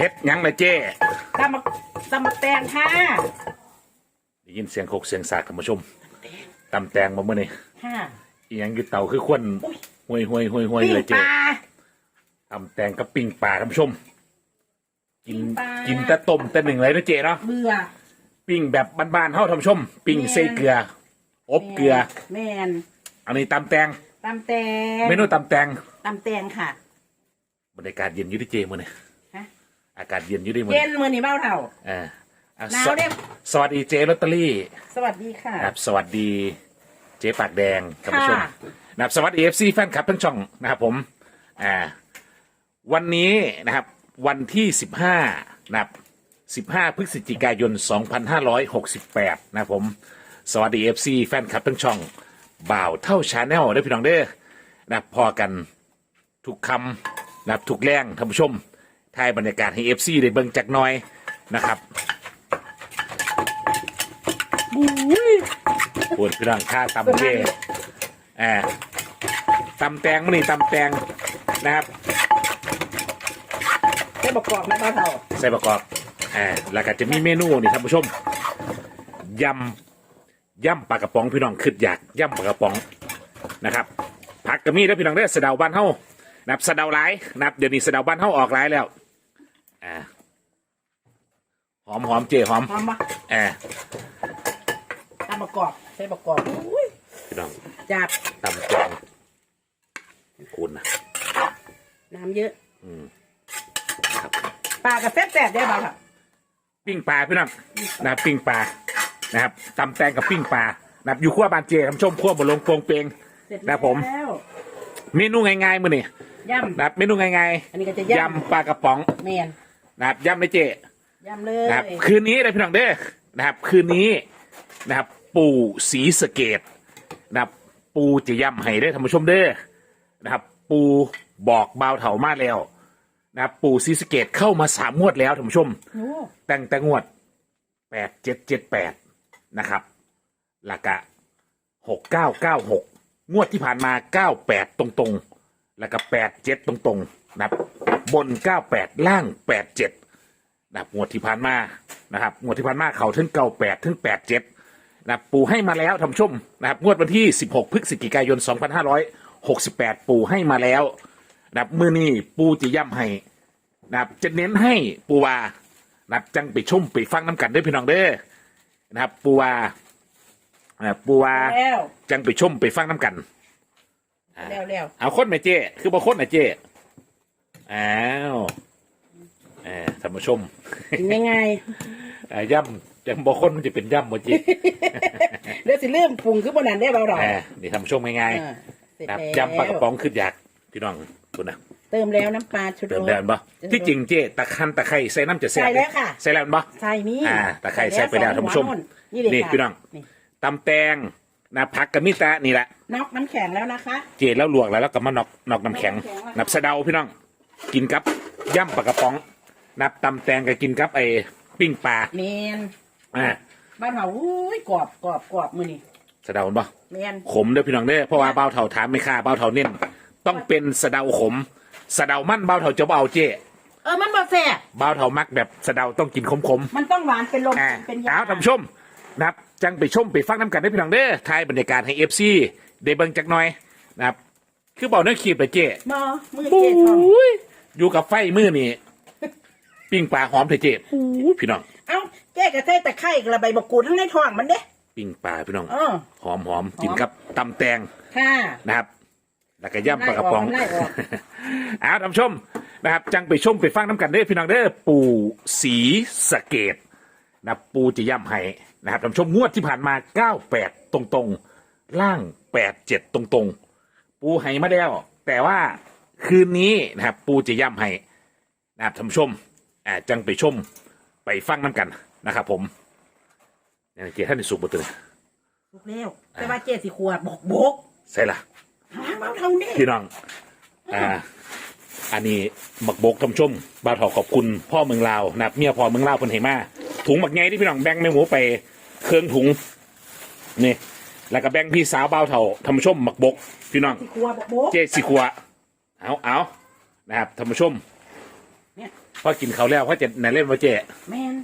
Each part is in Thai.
เฮ็ดหยังเลยเจ้ตำมะตำมะแตงค่ะได้ยินเสียงโคกเสียงสากท่านผู้ชมตำแตงมาเมื่อนี่ค่ะ อีหยังอยู่เตาคือควนห่วยห่วยห่วยห่วยปิ้งเลยปเจ้ลา ตำแตงกับปิ้งปลาท่านผู้ชม กินปิ้งปลากิ กินแต่ต้มแต่หนึ่งเลยนะเจ้เนาะเบื่อปิ้งแบบบ้านๆเฮาท่านผู้ชม ปิ้งแม่นใส่เกลือ อบเกลือ แมนอันนี้ตำแตงตำแตงเมนูตำแตงตำแตงค่ะบรรยากาศเย็นอยู่ที่เจมื่อนี่ฮะ อากาศเย็นอยู่ที่มื่อเย็นี่นมือนี่เบ้าเท่าเอออะหนาวสวเด้สวัสดีเจลอตเตอรี่สวัสดีค่ะ นะครับสวัสดีเจ๊ปากแดงท่านผู้ชมค่ะ นะครับสวัสดีเอฟซีแฟนคลับทั้งช่องนะครับผมอ่าวันนี้นะครับวันที่สิบห้านะครับสิบห้าพฤศจิกายนสองพันห้าร้อยหกสิบแปดนะครับผมสวัสดีเอฟซีแฟนคลับทั้งช่องบ่าวเท่าชาแนลได้อพี่น้องเด้อนะครับพอกันทุกคำนะครับทุกแรงท่านผู้ชม ทายบรรยากาศให้เอฟซีได้เบิ่งจักหน่อยนะครับปวดพี่น้องค่าตำเจอ่าตำแตงมันนี่ตำแตงนะครับได้ประกอบนะเบ้าเท่าใส่ประกอบอ่าแล้วก็จะมีเมนูนี่ท่านผู้ชมยำยำปลากระป๋องพี่น้องขึ้นอยากยำปลากระป๋องนะครับผักกระมีแล้วพี่น้องได้อสะเดาบ้านเฮานับสะเดาหลายนับเดี๋ยวนี้สะเดาบ้านเฮาออกหลายแล้ว อ่าหอมหอมเจหอมพร้อมปะอ่าตำประกอบใส่ประกอบอุ้ยพี่น้องจับตำแตงคุณนะน้ำเยอะครับปลากระแซ่บแซ่บได้เบ้าเท่าปิ้งปลาพี่น้องนะครับปิ้งปลานะครับตำแตงกับปิ้งปลานะครับอยู่ขั้วบานเจท่านผู้ชมขั้วบนลงโปรงเปงเสร็จนะผมแล้วเมนูง่ายๆมื้อนี้ย่นะครับเมนูง่ายำอันนี้ก็จะๆย่ยำปลากระป๋องำแมน นะครับยำในเจย่ำเลยนะครับคืนนี้เลยพี่น้องเด้อนะครับ คืนนี้นะครับ ปู่ศรีสะเกดนะครับปูจะยำให้ได้อท่านผู้ชมเด้อนะครับ ปูบอกเบาวเถามาแล้วนะครับ ปู่ศรีสะเกดเข้ามาสามงวดแล้วท่านผู้ชม โอ้ตั้งแต่งวดแปดเจ็ดเจ็ดแปดนะครับหลักะหกเก้าเก้าหกงวดที่ผ่านมาเก้าแปดตรงๆแล้วก็แปดเจ็ดตรงๆนะครับ บนเก้าแปดล่างแปดเจ็ดนะครับงวดที่ผ่านมานะครับงวดที่ผ่านมาเขาถึงเก้าแปดถึงแปดเจ็ดนะครับปูให้มาแล้วท่านผู้ชมนะครับงวดวันที่สิบหกพฤศจิกายนสองพันห้าร้อยหกสิบแปดปูให้มาแล้วนะครับมือนี้ปูจะย่ำให้นะครับจะเน้นให้ปูวานะครับจังไปชมไปฟังน้ำกันเด้วยพี่น้องเด้อนะครับปูวาอ่าปูวาแล้วจังไปชมไปฟังน้ำกัน แล้วแล้วเอาคนไหมเจ้คือบ่คนไหนะเจ้ อ้าวเออท่านผู้ชมกินยังไงอ่าย่ำจังบ่คนมันจะเป็นย่ำบ่เจ้เดี๋ยวสิเริ่มปรุงขึ้นบนนั้นได้เบาดอกเออนี่ท่านผู้ชมง่ายอ่าเสร็จๆนะครับแล้วย่ำปลากระป๋องขึ้นอยากพี่น้องคุณนะเติมแล้วน้ำปลาชูรเติมสแดนบ่ที่จริงเจ้ตะคันตะไคร้ใส่น้ำจะแซ่บใส่แล้วค่ะใส่แล้วบ่ใส่นี่อ่าตะไคร้ใส่ไปแล้วท่านผู้ชมนี่เลยนี่ค่ะพี่น้องนี่ตำแตงนะผักกะมิตะนี่แหละนอกน้ำแข็งแล้วนะคะ เจแล้วลวกแล้วแล้วก็มานอกนอกน้ำแข็งน้ำแข็งแล้วนับสะเดาพี่น้อง กินกับย่ำปลากระป๋อง นับตำแตงก็กินกับไอ้ปิ้งปลาเมนอ่าบ้านเผาอุ้ยกรอบกรอบกรอบมือนี่สะเดาบ่เมนขมเด้อพี่น้องเด้อเพราะว่าเบ้าเถาถามไม่ค่าเบ้าเถาเน้นต้องเป็นสะเดาขมสะเดามั่นเบ้าเถาจะบ่เอาเจเออมันบ่แซ่บเบ้าเถามักแบบสะเดาต้องกินขมมันต้องหวานเป็นลมๆอ่าเป็นยาเอาท่านผู้ชมนะครับจังไปชมไปฟังน้ำกันได้อพี่น้องเด้อทายบรรยากาศให้เอฟซีได้เบิ่งจักหน่อยนะครับคือเบาเนื้อขีบเลยเจมอมือบุเจ็ดทอง้ย อยู่กับไฟมือนี่ปิ้งปลาหอมเถอะเจ็บพี่น้องเอ้าแก้กระเทยตะไคร้กระใบมะกรูดทั้งในท้องมันเด้ปิ้งปลาพี่น้องเออหอมหอมกินกับตำแตงค่ะนะครับ แล้วก็ย่ำปลากระป๋องไล่ออกเอาท่านผู้ชมนะครับ จังไปชมไปฟังน้ำกันเด้อพี่น้องเด้อปู่สีสะเกตนะปูจะย่ำให้นะครับท่านผู้ชมงวดที่ผ่านมาเก้าแปดตรงๆ ล่างแปดเจ็ดตรงๆ ปูให้มาแล้ว แต่ว่า คืนนี้นะครับ ปูจะย่ำให้นะครับท่านผู้ชมอ่าจังไปชมไปฟังน้ำกันนะครับ ผมนี่เกียรติท่านในสุขบุตรถูกแล้วแต่ว่าเจ็ดสิขวดบกบกใช่ละหาเบาเท่านี้พี่น้องอ่าอันนี้หมักบกทำชมบาวทอขอบคุณพ่อเมืองลาวนะครับเมียพ่อเมืองลาวคนเหมาถุงหมักไงที่พี่น้องแบ่งแม่หมูไปเครื่องถุงนี่แล้วก็แบ่งพี่สาวบาวเถาทำชมหมักบกพี่น้อง สิขวดบกบก เจสิขัว เอาเอานะครับทำชมเนี่ยพอกินเขาวแล้วพ่อจะไหนเล่นมาเจ๊แมน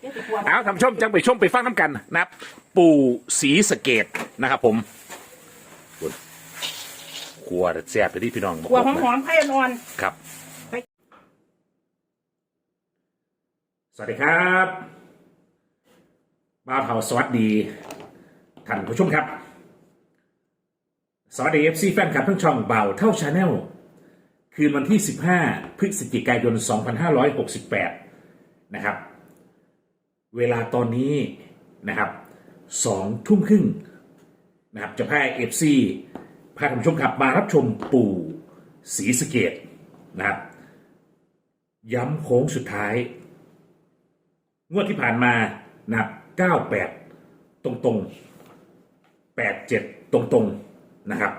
เดี๋ยวจะกลัวเอาทำชมจังไปชมไปฟังน้ำกันนะครับ ปู่สีสะเกตนะครับผมคุณครัวแซ่บไปที่พี่น้องบอกกลัวหนะอมๆไข่นอน ครับสวัสดีครับบ้าวเทาสวัสดีท่านผู้ชมครับ สวัสดีเอฟซีแฟนคลับทั้งช่องเบาเท่าชาแนลคืนวันที่ 15 พฤศจิกายน 2568 นะครับ เวลาตอนนี้นะครับสองทุ่มครึ่งนะครับจะพาเอฟซีพาท่านผู้ชมครับมารับชมปู่ศรีสเกตนะครับ ย้ำโค้งสุดท้าย งวดที่ผ่านมานะครับ98 ตรงตรงๆ87 ตรงตรงๆ นะครับ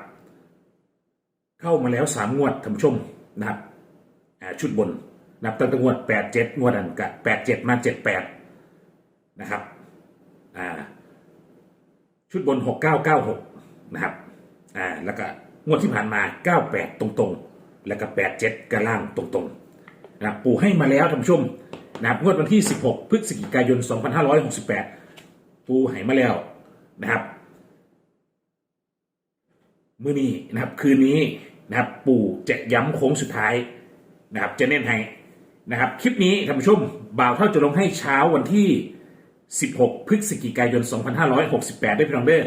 เข้ามาแล้ว3งวดท่านผู้ชมนะครับชุดบนนับตั้งแต่งวด87งวดอันกับ87มา78นะครับอ่าชุดบน6996นะครับอ่าแล้วก็งวดที่ผ่านมา98ตรงตรงๆ แล้วก็87กระล่างตรงตรงๆนะครับปู่ให้มาแล้วท่านผู้ชมนะครับงวดวันที่16พฤศจิกายน2568ปู่ให้มาแล้วนะครับ มื้อนี้นะครับคืนนี้นะครับปู่จะย้ำโค้งสุดท้ายนะครับจะเน้นให้นะครับคลิปนี้ท่านผู้ชมบ่าวเท่าจะลงให้เช้าวันที่ 16 พฤศจิกายน 2568 ได้พี่น้องเด้อ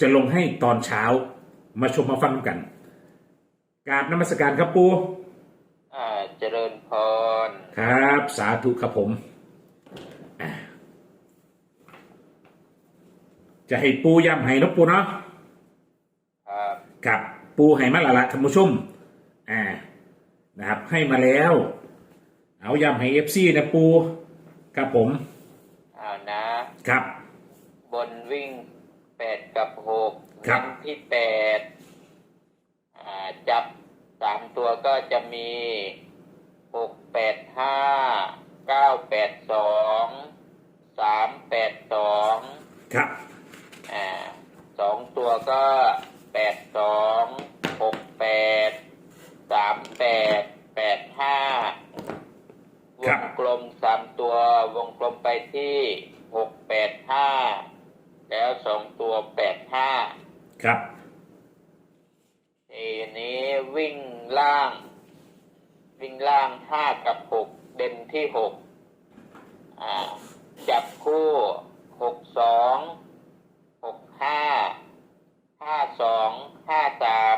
จะลงให้ตอนเช้ามาชมมาฟังกันกราบนมัสการครับปู่อ่าเจริญพรครับสาธุครับผมอะจะให้ปูย้ำให้เนาะปูเนาะครับ กับปูให้มาและละท่านผู้ชมอ่านะครับ ให้มาแล้ว เอาย้ำให้เอฟซีนะปูครับผมเอานะครับ บนวิ่งแปดกับหกครับเน้นที่แปดอ่าจับสามตัวก็จะมีหกแปดห้าเก้าแปดสองสามแปดสองครับอ่าสองตัวก็ แปดสองหกแปดสามแปดแปดห้าวงกลมสามตัววงกลมไปที่หกแปดห้าแล้วสองตัวแปดห้าครับทีนี้วิ่งล่าง วิ่งล่างห้ากับหกเด่นที่หกอ่าจับคู่หกสองหกห้า ห้าสองห้าสาม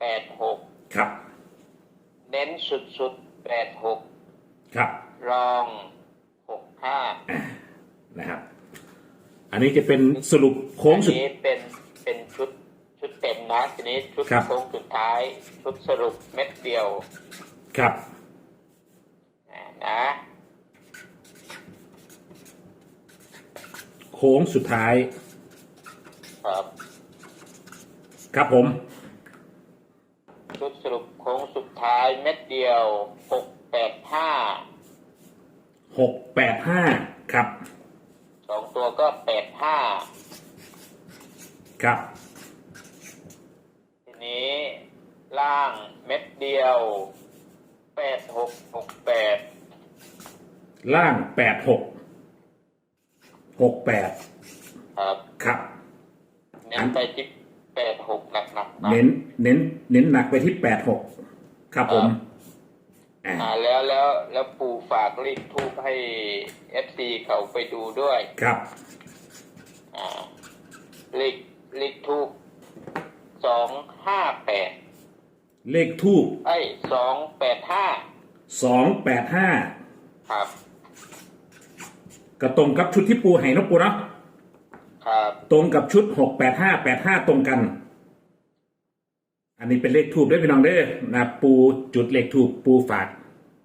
แปดหกครับ เน้นสุดๆแปดหกครับ รองหกห้านะครับ อันนี้จะเป็นสรุปโค้งอันสุดนี้เป็นเป็นชุดชุดเต็มนะทีนี้ชุดครับโค้งสุดท้าย ชุดสรุปเม็ดเดียว ครับอ่านะโค้งสุดท้าย ครับ ครับผม ชุดสรุปโค้งสุดท้ายเม็ดเดียวหกแปดห้าหกแปดห้าครับ สองตัวก็แปดห้าครับ ทีนี้ล่างเม็ดเดียวแปดหกหกแปดล่างแปดหกหกแปดครับ ครับ เน้นไปที่ แปดหกหนักๆนะเน้นเน้น เน้นหนักไปที่แปดหกครับผมอ่าอ่าแล้วแล้วแล้วปู่ฝากรีดทูปให้เอฟซีเขาไปดูด้วยครับอ่าเลขเลขทูปสองห้าแปดเลขทูบไอ้สองแปดห้าสองแปดห้าครับก็ตรงกับชุดที่ปูให้เนกปูเนาะ ครับตรงกับชุดหกแปดห้าแปดห้าตรงกัน อันนี้เป็นเลขทูบด้วยพี่น้องเด้อนะปูจุดเลขทูบปูฝาก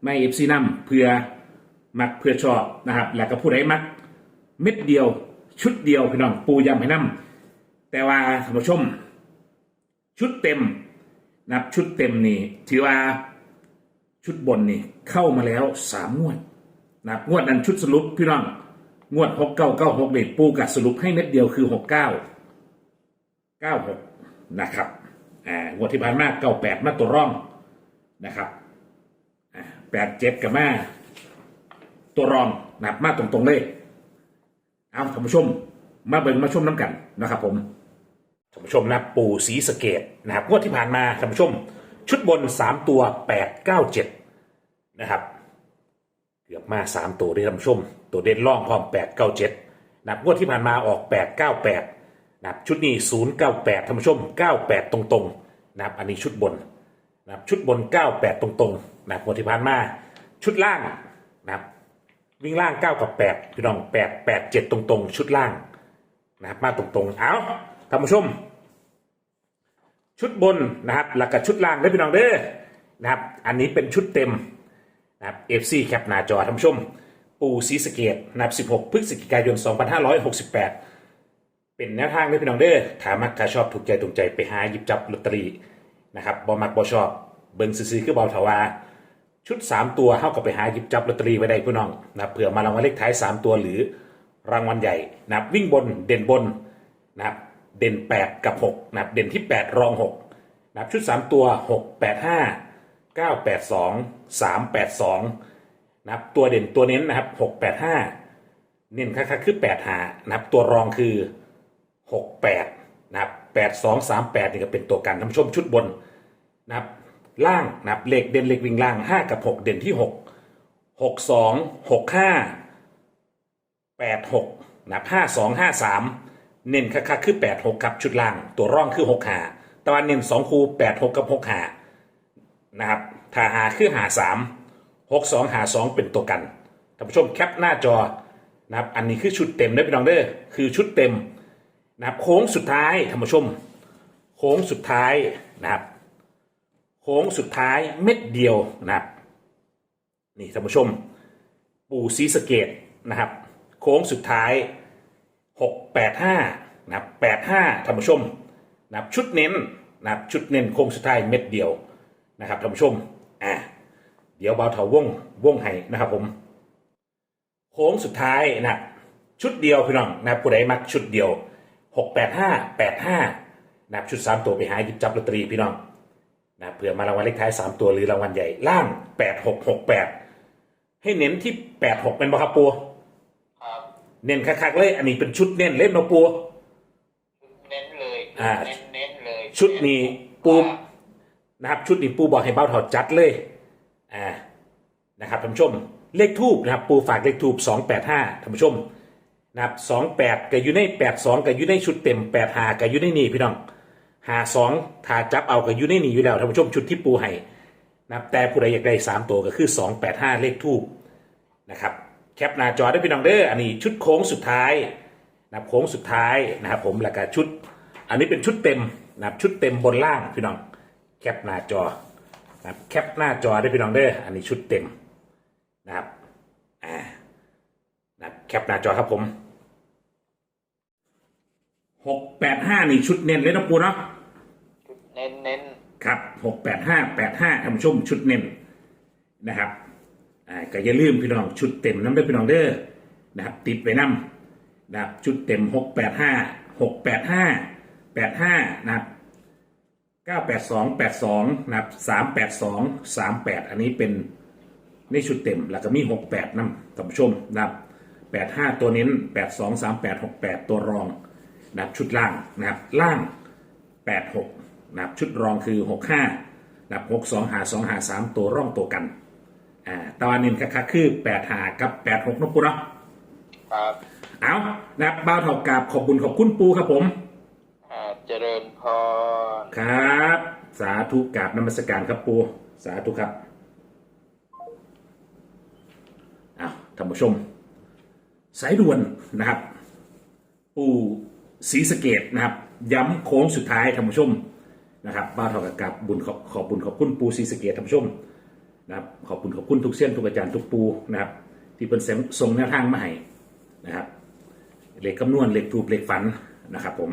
ไม่เอฟซีนัมเพื่อมักเพื่อชอบนะครับ แล้วก็ผู้ใดมักเม็ดเดียว ชุดเดียวพี่น้องปูยำให้นํแต่ว่าท่านผู้ชม ชุดเต็มนับชุดเต็มนี่ถือว่าชุดบนนี่เข้ามาแล้วสามงวดนับงวดนั้นชุดสรุปพี่น้อง งวดหกเก้าเก้าหกเด็ดปูกัดสรุปให้เม็ดเดียวคือหกเก้าเก้าหกนะครับอ่างวดที่ผ่านมาเก้าแปดมาตัวร่องนะครับอ่าแปดเจ็ดกับมาตัวรองนับมาตรงๆเลย เอาท่านผู้ชม มาเบิ่งมาชมน้ำกันนะครับผมท่านผู้ชมนะปูสีสเกดนะครับงวดที่ผ่านมาท่านผู้ชม ชุดบนสามตัวแปดเก้าเจ็ดนะครับ เกือบมาสามตัวด้ท่านผู้ชม ตัวเด่นล่องพร้อมแปดเก้าเจ็ดนับงวดที่ผ่านมาออกแปดเก้าแปดนับชุดนี้ศูนย์เก้าแปดท่านผู้ชมเก้าแปดตรงๆนับอันนี้ชุดบนนับชุดบนเก้าแปดตรงๆนับงวดที่ผ่านมาชุดล่างนับวิ่งล่างเก้ากับแปดพี่น้องแปดแปดเจ็ดตรงๆ ชุดล่างนะครับมาตรงๆ เอาท่านผู้ชม ชุดบนนะครับแล้วก็ชุดล่างได้พี่น้องเด้อนะครับ อันนี้เป็นชุดเต็ม นะครับเอฟซีแคปหน้าจอท่านผู้ชม ปูซีสเกตนะครับ 16 พฤศจิกายน 2568 เป็นแนวทางได้อพี่น้องเด้อถามักถ้าชอบถูกใจตรงใจไปหาหยิบจับลอตเตอรี่นะครับบ่มักบ่ชอบเบิ่งซื้อๆคือเบาเถาวาชุด 3 ตัวเข้ากับไปหาหยิบจับลอตเตอรี่ไว้ได้พี่น้องนะเผื่อมารางวัลเลขท้าย 3 ตัวหรือรางวัลใหญ่นะครับวิ่งบนเด่นบนนะครับเด่น 8 กับ6นะครับเด่นที่ 8 รอง6นะครับชุด 3 ตัว 6 8 5 9 8 2 3 8 2นะครับตัวเด่นตัวเน้นนะครับ6 8 5เน้นค่าๆคือ8หานะครับตัวรองคือ6 8นะครับ8 2 3 8นี่ก็เป็นตัวกันท่านผู้ชมชุดบนนะครับล่างนะครับเลขเด่นเลขวิ่งล่าง5กับ6เด่นที่6 6 2 6 5 8 6นะครับ5 2 5 3เน้นคักๆคือ8 6ครับชุดล่าง ตัวร่องคือ6หาตะวันเน้น2คู8 6กับ6หา นะครับถ้าหาคือหา3 6 2หา2เป็นตัวกันท่านผู้ชมแคปหน้าจอนะครับอันนี้คือชุดเต็มได้อพี่น้องเด้อคือชุดเต็มนะครับโค้งสุดท้ายท่านผู้ชม โค้งสุดท้ายนะครับโค้งสุดท้ายเม็ดเดียวนะครับนี่ท่านผู้ชม ปู่ศรีสะเกดนะครับ โค้งสุดท้ายหกแปดห้านะครับแปดห้าท่านผู้ชมนะครับชุดเน้นนะครับชุดเน้นโค้งสุดท้ายเม็ดเดียว นะครับท่านผู้ชมอ่าเดี๋ยวเบาเถาว่งว่งให้นะครับผมโค้งสุดท้ายนะครับชุดเดียวพี่น้องนะครับผู้ใดมักชุดเดียวหกแปดห้าแปดห้านะครับชุดสามตัวไปหาหยิบจับลอตเตอรี่พี่น้องนะเผื่อมารางวัลเลขท้าย3ตัวหรือรางวัลใหญ่ล่าง8668ให้เน้นที่86เป็นบอครับปูครับเน้นคักๆเลย อันนี้เป็นชุดเน้นเล่นเนาะปูเน้นเลยอ่า เน้นเน้นเลยชุดนี้ปู นะครับชุดนี้ปูบอกให้เบ้าถอดจัดเลยอ่านะครับท่านผู้ชมเลขทูบนะครับปูฝากเลขทูบ285ท่านผู้ชมนะครับ28กับอยู่ใน82กับอยู่ในชุดเต็ม85กับอยู่ในนี่พี่น้องหาสองถ้าจับเอากับอยู่ในนี่อยู่แล้วท่านผู้ชมชุดที่ปูให้นะครับแต่ผู้ใดอยากได้สามตัวก็คือสองแปดห้าเลขทูบนะครับแคปหน้าจอได้พี่น้องเด้ออันนี้ชุดโค้งสุดท้ายนะครับโค้งสุดท้ายนะครับผมแล้วก็ชุด อันนี้เป็นชุดเต็มนะครับชุดเต็มบนล่างพี่น้อง แคปหน้าจอนะครับแคปหน้าจอได้พี่น้องเด้ออันนี้ชุดเต็มนะครับอ่านะครับแคปหน้าจอครับผมหกแปดห้านี่ชุดเน้นเลยนะปูเนาะชุดเน้นเน้นครับหกแปดห้าแปดห้าท่านผู้ชมชุดเน้นนะครับอ่าก็อย่าลืมพี่น้องชุดเต็มน้ำเด้อพี่น้องเด้อนะครับติดไว้น้ำนะครับชุดเต็มหกแปดห้าหกแปดห้าแปดห้านะครับ เก้าแปดสองแปดสองนะครับสามแปดสองสามแปดอันนี้เป็นในชุดเต็มแล้วก็มีหกแปดน้ำท่านผู้ชมนะครับแปดห้าตัวเน้นแปดสองสามแปดหกแปดตัวรองนะครับชุดล่างนะครับล่างแปดหกนะครับชุดรองคือหกห้านะครับหกสองหาสองหาสามตัวร่องตัวกันอ่าตะวันนินคักๆคือแปดหากับแปดหกนกปูเนาะครับเอานะครับบ้าวเท่ากับขอบคุณขอบคุณปูครับผมอ่า เจริญพร ครับ สาธุกราบนมัสการครับปู สาธุครับเอาท่านผู้ชม สายด่วนนะครับ ปูศรีสเกดนะครับ ย้ำโค้งสุดท้ายท่านผู้ชมนะครับบ้าเท่ากับกาบบุญขอบขอบบุญขอบคุณปูศรีสเกดท่านผู้ชมนะครับขอบคุณขอบคุณทุกเส้นทุกอาจารย์ทุกปูนะครับ ที่เป็นส่งแนวทางมาให้นะครับเหลขคำนวณเหลขถูกเหลขฝันนะครับผม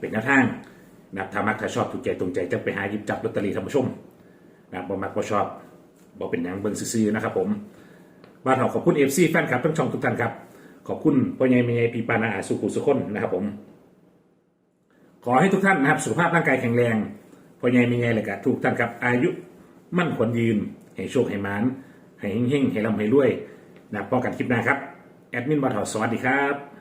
เป็นแนวทางนะครับถ้ามักถ้าชอบถูกใจตรงใจจะไปหาหยิบจับลอตเตอรี่ท่านผู้ชมนะครับบ่มักบ่ชอบบ่เป็นหยังเบิ่งซื่อๆนะครับผมบ้านเราขอบคุณเอฟซีแฟนคลับทั้งช่องทุกท่านครับ ขอบคุณพ่อใหญ่แม่ใหญ่ปีปานาอาสุขุสุคนนะครับผม ขอให้ทุกท่านนะครับสุขภาพร่างกายแข็งแรงพ่อใหญ่แม่ใหญ่เลยกับทุกท่านครับ อายุมั่นขวัญยืน ให้โชคให้มานให้เฮงๆให้ร่ำให้รวยนะพอกันคลิปหน้าครับ แอดมินบอทอสวัสดีครับ